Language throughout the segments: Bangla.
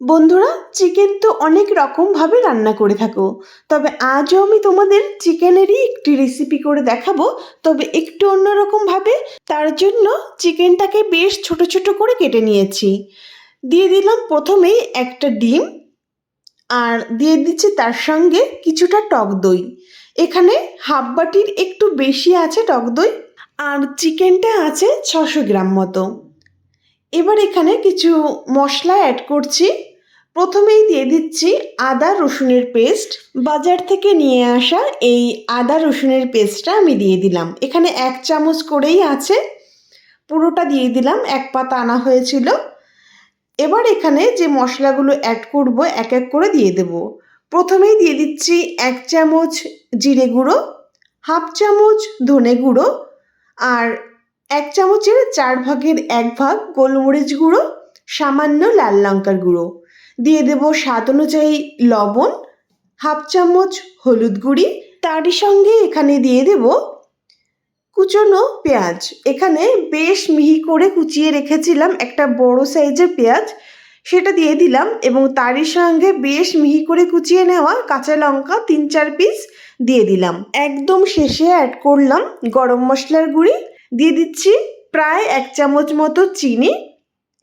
বন্ধুরা চিকেন তো অনেক রকমভাবে রান্না করে থাকো। তবে আজও আমি তোমাদের চিকেনেরই একটি রেসিপি করে দেখাবো। তবে একটু অন্যরকমভাবে, তার জন্য চিকেনটাকে বেশ ছোট ছোট করে কেটে নিয়েছি। দিয়ে দিলাম প্রথমেই একটা ডিম, আর দিয়ে দিচ্ছি তার সঙ্গে কিছুটা টক দই। এখানে হাফ বাটির একটু বেশি আছে টক দই, আর চিকেনটা আছে ছশো গ্রাম মতো। এবার এখানে কিছু মশলা অ্যাড করছি। প্রথমেই দিয়ে দিচ্ছি আদা রসুনের পেস্ট বাজার থেকে নিয়ে আসা এই আদা রসুনের পেস্টটা আমি দিয়ে দিলাম। এখানে এক চামচ করেই আছে। পুরোটা দিয়ে দিলাম, এক পাতা আনা হয়েছিল। এবার এখানে যে মশলাগুলো অ্যাড করব, এক এক করে দিয়ে দেব। প্রথমেই দিয়ে দিচ্ছি এক চামচ জিরে গুঁড়ো, হাফ চামচ ধনে গুঁড়ো আর এক চামচের চার ভাগের এক ভাগ গোলমরিচ গুঁড়ো, সামান্য লাল লঙ্কার গুঁড়ো। দিয়ে দেব স্বাদ অনুযায়ী লবণ, হাফ চামচ হলুদ গুঁড়ি। তারই সঙ্গে এখানে দিয়ে দেব কুচনো পেঁয়াজ। এখানে বেশ মিহি করে কুচিয়ে রেখেছিলাম একটা বড় সাইজের পেঁয়াজ। সেটা দিয়ে দিলাম এবং তারই সঙ্গে বেশ মিহি করে কুচিয়ে নেওয়া কাঁচা লঙ্কা তিন চার পিস দিয়ে দিলাম। একদম শেষে অ্যাড করলাম গরম মশলার গুঁড়ি। দিয়ে দিচ্ছি প্রায় এক চামচ মতো চিনি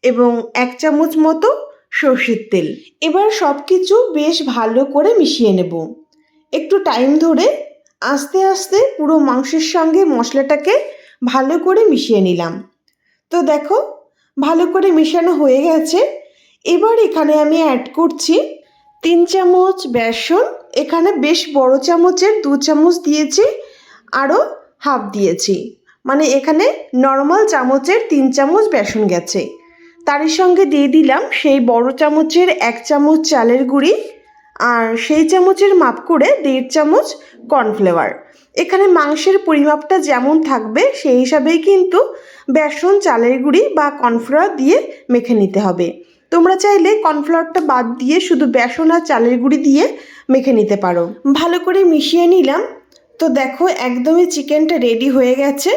এবং এক চামচ মতো সর্ষের তেল। এবার সব কিছু বেশ ভালো করে মিশিয়ে নেব। একটু টাইম ধরে আস্তে আস্তে পুরো মাংসের সঙ্গে মশলাটাকে ভালো করে মিশিয়ে নিলাম। তো দেখো, ভালো করে মেশানো হয়ে গেছে। এবার এখানে আমি অ্যাড করছি তিন চামচ বেসন, এখানে বেশ বড় চামচের দু চামচ দিয়েছি আরও হাফ দিয়েছি। মানে এখানে নর্মাল চামচের তিন চামচ বেসন গেছে। তারই সঙ্গে দিয়ে দিলাম সেই বড় চামচের এক চামচ চালের গুঁড়ি আর সেই চামচের মাপ করে দেড় চামচ কর্নফ্লেওয়ার। এখানে মাংসের পরিমাপটা যেমন থাকবে, সেই হিসাবেই কিন্তু বেসন, চালের গুঁড়ি বা কর্নফ্লাওয়ার দিয়ে মেখে নিতে হবে। তোমরা চাইলে কর্নফ্লাওয়ারটা বাদ দিয়ে শুধু বেসন আর চালের গুঁড়ি দিয়ে মেখে নিতে পারো। ভালো করে মিশিয়ে নিলাম। তো দেখো, একদমই চিকেনটা রেডি হয়ে গেছে।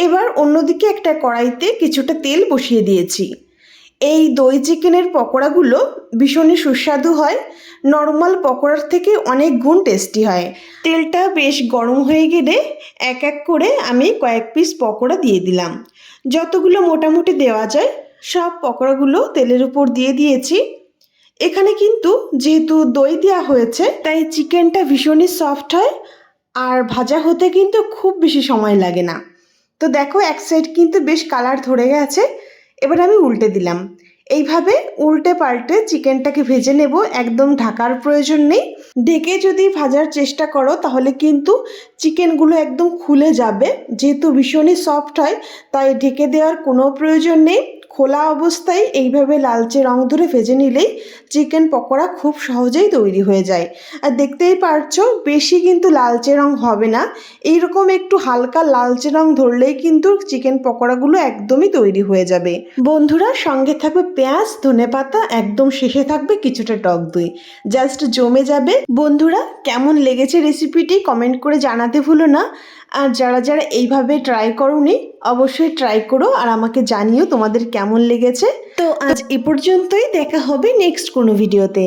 এবার অন্যদিকে একটা কড়াইতে কিছুটা তেল বসিয়ে দিয়েছি। এই দই চিকেনের পকোড়াগুলো ভীষণই সুস্বাদু হয়, নর্মাল পকোড়ার থেকে অনেক গুণ টেস্টি হয়। তেলটা বেশ গরম হয়ে গেলে এক এক করে আমি কয়েক পিস পকোড়া দিয়ে দিলাম। যতগুলো মোটামুটি দেওয়া যায়, সব পকোড়াগুলো তেলের উপর দিয়ে দিয়েছি। এখানে কিন্তু যেহেতু দই দেওয়া হয়েছে, তাই চিকেনটা ভীষণই সফট হয় আর ভাজা হতে কিন্তু খুব বেশি সময় লাগে না। তো দেখো এক সাইড কিন্তু বেশ কালার ধরে গেছে, এবার আমি উল্টে দিলাম। এইভাবে উল্টে পাল্টে চিকেনটাকে ভেজে নেব, একদম ঢাকার প্রয়োজন নেই। ঢেকে যদি ভাজার চেষ্টা করো, তাহলে কিন্তু চিকেনগুলো একদম খুলে যাবে। যেহেতু ভীষণই সফট হয়, তাই ঢেকে দেওয়ার কোনো প্রয়োজন নেই। খোলা অবস্থায় এইভাবে লালচে রং ধরে ভেজে নিলেই চিকেন পকোড়া খুব সহজেই তৈরি হয়ে যায়। আর দেখতেই পারছ, বেশি কিন্তু লালচে রং হবে না। এইরকম একটু হালকা লালচে রং ধরলেই কিন্তু চিকেন পকোড়াগুলো একদমই তৈরি হয়ে যাবে। বন্ধুরা, সঙ্গে থাকবে পেঁয়াজ, ধনে পাতা, একদম শেষে থাকবে কিছুটা টক দই। জাস্ট জমে যাবে। বন্ধুরা, কেমন লেগেছে রেসিপিটি কমেন্ট করে জানাতে ভুলো না। আর যারা যারা এইভাবে ট্রাই করোনি, অবশ্যই ট্রাই করো আর আমাকে জানিও তোমাদের কেমন লেগেছে। তো আজ এ পর্যন্তই, দেখা হবে নেক্সট কোনো ভিডিওতে